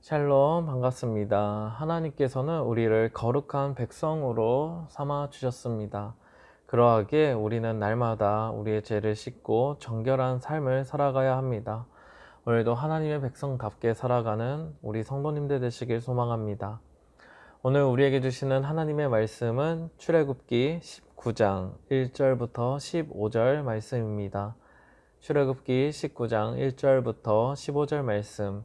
샬롬 반갑습니다. 하나님께서는 우리를 거룩한 백성으로 삼아 주셨습니다. 그러하기에 우리는 날마다 우리의 죄를 씻고 정결한 삶을 살아가야 합니다. 오늘도 하나님의 백성답게 살아가는 우리 성도님들 되시길 소망합니다. 오늘 우리에게 주시는 하나님의 말씀은 출애굽기 19장 1절부터 15절 말씀입니다. 출애굽기 19장 1절부터 15절 말씀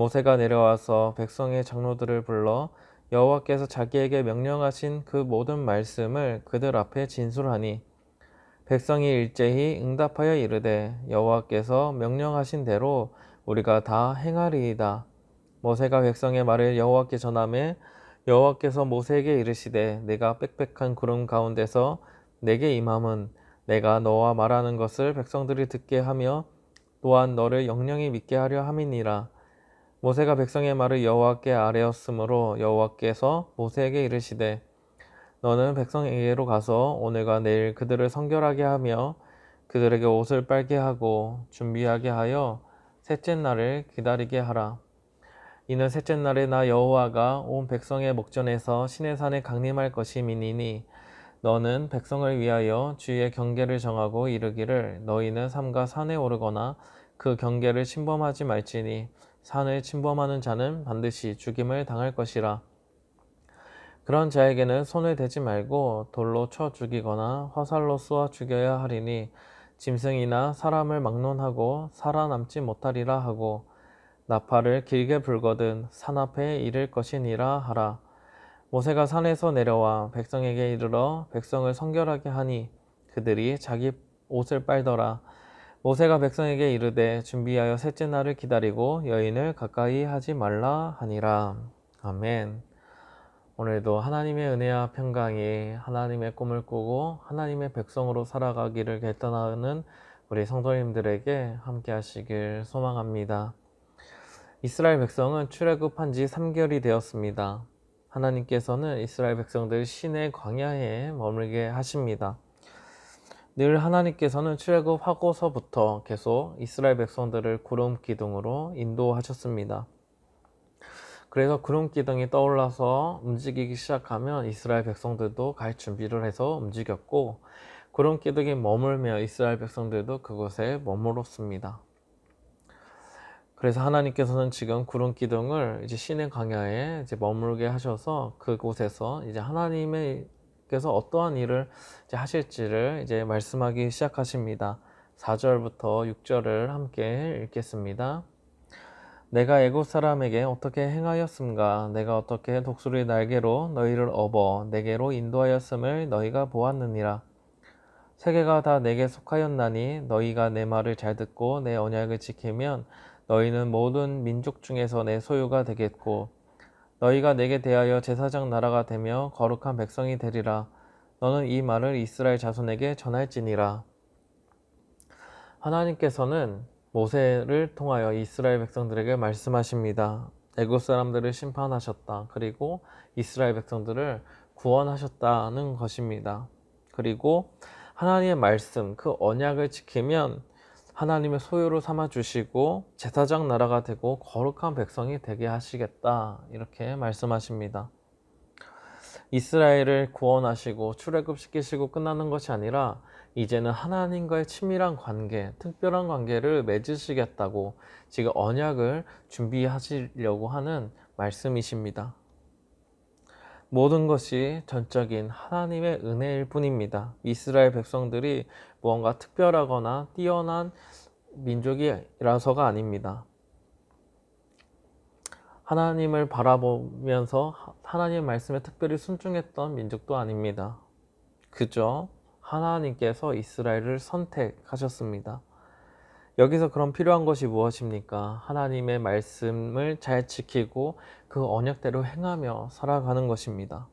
모세가 내려와서 백성의 장로들을 불러 여호와께서 자기에게 명령하신 그 모든 말씀을 그들 앞에 진술하니 백성이 일제히 응답하여 이르되 여호와께서 명령하신 대로 우리가 다 행하리이다. 모세가 백성의 말을 여호와께 전하매 여호와께서 모세에게 이르시되 내가 빽빽한 구름 가운데서 내게 임함은 내가 너와 말하는 것을 백성들이 듣게 하며 또한 너를 영영히 믿게 하려 함이니라. 모세가 백성의 말을 여호와께 아뢰었으므로 여호와께서 모세에게 이르시되 너는 백성에게로 가서 오늘과 내일 그들을 성결하게 하며 그들에게 옷을 빨게 하고 준비하게 하여 셋째 날을 기다리게 하라. 이는 셋째 날에 나 여호와가 온 백성의 목전에서 신의 산에 강림할 것임이니니 너는 백성을 위하여 주의 경계를 정하고 이르기를 너희는 삼가 산에 오르거나 그 경계를 침범하지 말지니 산을 침범하는 자는 반드시 죽임을 당할 것이라. 그런 자에게는 손을 대지 말고 돌로 쳐 죽이거나 화살로 쏘아 죽여야 하리니 짐승이나 사람을 막론하고 살아남지 못하리라 하고 나팔을 길게 불거든 산 앞에 이를 것이니라 하라. 모세가 산에서 내려와 백성에게 이르러 백성을 성결하게 하니 그들이 자기 옷을 빨더라. 모세가 백성에게 이르되 준비하여 셋째 날을 기다리고 여인을 가까이 하지 말라 하니라. 아멘. 오늘도 하나님의 은혜와 평강이 하나님의 꿈을 꾸고 하나님의 백성으로 살아가기를 결단하는 우리 성도님들에게 함께 하시길 소망합니다. 이스라엘 백성은 출애굽한 지 3개월이 되었습니다. 하나님께서는 이스라엘 백성들 신의 광야에 머물게 하십니다. 늘 하나님께서는 출애굽하고서부터 계속 이스라엘 백성들을 구름 기둥으로 인도하셨습니다. 그래서 구름 기둥이 떠올라서 움직이기 시작하면 이스라엘 백성들도 갈 준비를 해서 움직였고 구름 기둥이 머물며 이스라엘 백성들도 그곳에 머물렀습니다. 그래서 하나님께서는 지금 구름 기둥을 이제 신의 광야에 이제 머물게 하셔서 그곳에서 이제 하나님 께서 어떠한 일을 이제 하실지를 이제 말씀하기 시작하십니다. 4절부터 6절을 함께 읽겠습니다. 내가 애굽 사람에게 어떻게 행하였음가 내가 어떻게 독수리 날개로 너희를 업어 내게로 인도하였음을 너희가 보았느니라 세계가 다 내게 속하였나니 너희가 내 말을 잘 듣고 내 언약을 지키면 너희는 모든 민족 중에서 내 소유가 되겠고 너희가 내게 대하여 제사장 나라가 되며 거룩한 백성이 되리라 너는 이 말을 이스라엘 자손에게 전할지니라 하나님께서는 모세를 통하여 이스라엘 백성들에게 말씀하십니다. 애굽 사람들을 심판하셨다. 그리고 이스라엘 백성들을 구원하셨다는 것입니다. 그리고 하나님의 말씀, 그 언약을 지키면 하나님의 소유로 삼아 주시고 제사장 나라가 되고 거룩한 백성이 되게 하시겠다. 이렇게 말씀하십니다. 이스라엘을 구원하시고 출애굽시키시고 끝나는 것이 아니라 이제는 하나님과의 친밀한 관계, 특별한 관계를 맺으시겠다고 지금 언약을 준비하시려고 하는 말씀이십니다. 모든 것이 전적인 하나님의 은혜일 뿐입니다. 이스라엘 백성들이 무언가 특별하거나 뛰어난 민족이라서가 아닙니다. 하나님을 바라보면서 하나님 말씀에 특별히 순종했던 민족도 아닙니다. 그저 하나님께서 이스라엘을 선택하셨습니다. 여기서 그럼 필요한 것이 무엇입니까? 하나님의 말씀을 잘 지키고 그 언약대로 행하며 살아가는 것입니다.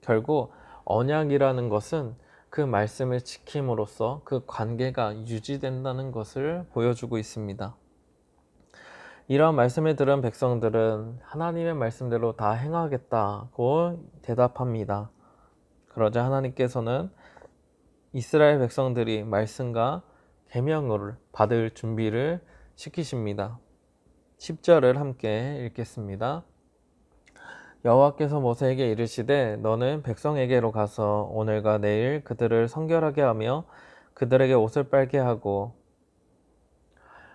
결국 언약이라는 것은 그 말씀을 지킴으로써 그 관계가 유지된다는 것을 보여주고 있습니다. 이러한 말씀을 들은 백성들은 하나님의 말씀대로 다 행하겠다고 대답합니다. 그러자 하나님께서는 이스라엘 백성들이 말씀과 계명을 받을 준비를 시키십니다. 10절을 함께 읽겠습니다. 여호와께서 모세에게 이르시되 너는 백성에게로 가서 오늘과 내일 그들을 성결하게 하며 그들에게 옷을 빨게 하고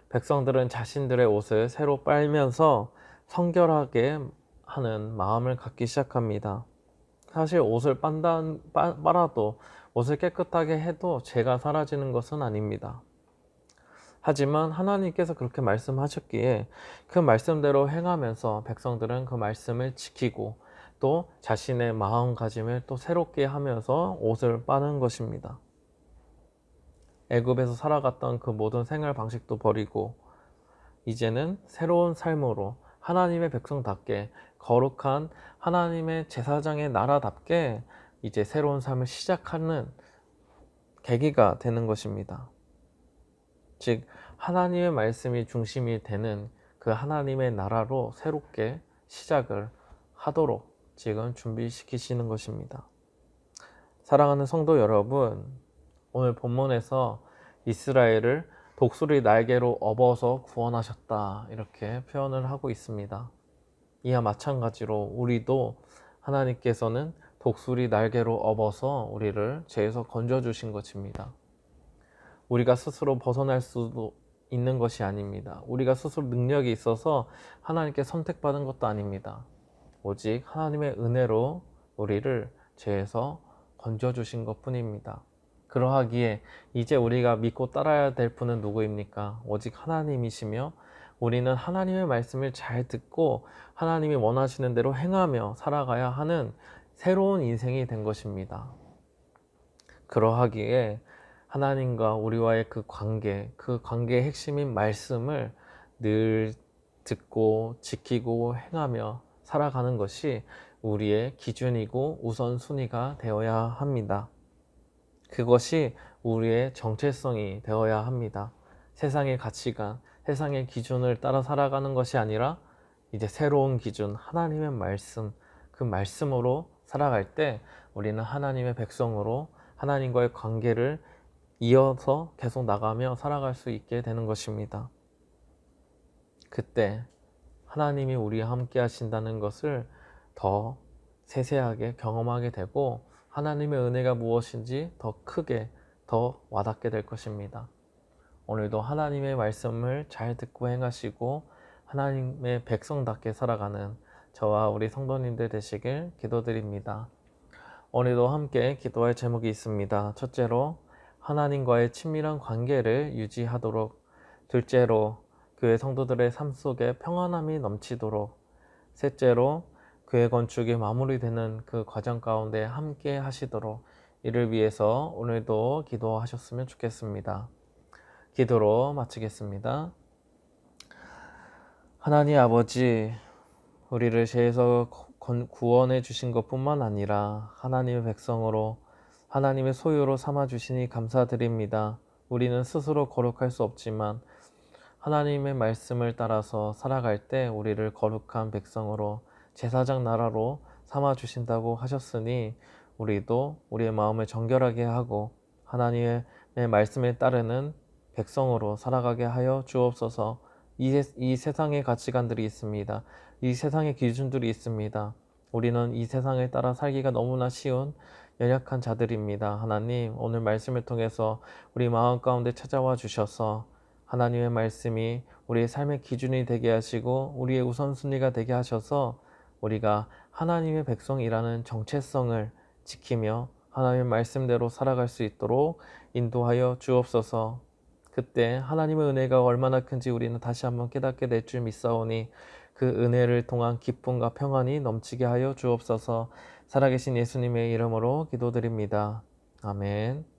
백성들은 자신들의 옷을 새로 빨면서 성결하게 하는 마음을 갖기 시작합니다. 사실 옷을 빤다, 빨아도 옷을 깨끗하게 해도 죄가 사라지는 것은 아닙니다. 하지만 하나님께서 그렇게 말씀하셨기에 그 말씀대로 행하면서 백성들은 그 말씀을 지키고 또 자신의 마음가짐을 또 새롭게 하면서 옷을 빠는 것입니다. 애굽에서 살아갔던 그 모든 생활 방식도 버리고 이제는 새로운 삶으로 하나님의 백성답게 거룩한 하나님의 제사장의 나라답게 이제 새로운 삶을 시작하는 계기가 되는 것입니다. 즉 하나님의 말씀이 중심이 되는 그 하나님의 나라로 새롭게 시작을 하도록 지금 준비시키시는 것입니다. 사랑하는 성도 여러분, 오늘 본문에서 이스라엘을 독수리 날개로 업어서 구원하셨다 이렇게 표현을 하고 있습니다. 이와 마찬가지로 우리도 하나님께서는 독수리 날개로 업어서 우리를 죄에서 건져 주신 것입니다. 우리가 스스로 벗어날 수도 있는 것이 아닙니다. 우리가 스스로 능력이 있어서 하나님께 선택받은 것도 아닙니다. 오직 하나님의 은혜로 우리를 죄에서 건져 주신 것 뿐입니다. 그러하기에 이제 우리가 믿고 따라야 될 분은 누구입니까? 오직 하나님이시며 우리는 하나님의 말씀을 잘 듣고 하나님이 원하시는 대로 행하며 살아가야 하는 새로운 인생이 된 것입니다. 그러하기에 하나님과 우리와의 그 관계, 그 관계의 핵심인 말씀을 늘 듣고 지키고 행하며 살아가는 것이 우리의 기준이고 우선순위가 되어야 합니다. 그것이 우리의 정체성이 되어야 합니다. 세상의 가치관, 세상의 기준을 따라 살아가는 것이 아니라 이제 새로운 기준, 하나님의 말씀, 그 말씀으로 살아갈 때 우리는 하나님의 백성으로 하나님과의 관계를 이어서 계속 나가며 살아갈 수 있게 되는 것입니다. 그때 하나님이 우리와 함께 하신다는 것을 더 세세하게 경험하게 되고 하나님의 은혜가 무엇인지 더 크게 더 와닿게 될 것입니다. 오늘도 하나님의 말씀을 잘 듣고 행하시고 하나님의 백성답게 살아가는 저와 우리 성도님들 되시길 기도드립니다. 오늘도 함께 기도할 제목이 있습니다. 첫째로 하나님과의 친밀한 관계를 유지하도록 둘째로 교회 성도들의 삶 속에 평안함이 넘치도록 셋째로 교회 건축이 마무리되는 그 과정 가운데 함께 하시도록 이를 위해서 오늘도 기도하셨으면 좋겠습니다. 기도로 마치겠습니다. 하나님 아버지, 우리를 죄에서 구원해 주신 것뿐만 아니라 하나님의 백성으로 하나님의 소유로 삼아 주시니 감사드립니다. 우리는 스스로 거룩할 수 없지만 하나님의 말씀을 따라서 살아갈 때 우리를 거룩한 백성으로 제사장 나라로 삼아 주신다고 하셨으니 우리도 우리의 마음을 정결하게 하고 하나님의 말씀에 따르는 백성으로 살아가게 하여 주옵소서. 이, 이 세상의 가치관들이 있습니다. 이 세상의 기준들이 있습니다. 우리는 이 세상에 따라 살기가 너무나 쉬운 연약한 자들입니다. 하나님, 오늘 말씀을 통해서 우리 마음 가운데 찾아와 주셔서 하나님의 말씀이 우리의 삶의 기준이 되게 하시고 우리의 우선순위가 되게 하셔서 우리가 하나님의 백성이라는 정체성을 지키며 하나님의 말씀대로 살아갈 수 있도록 인도하여 주옵소서. 그때 하나님의 은혜가 얼마나 큰지 우리는 다시 한번 깨닫게 될 줄 믿사오니 그 은혜를 통한 기쁨과 평안이 넘치게 하여 주옵소서. 살아계신 예수님의 이름으로 기도드립니다. 아멘.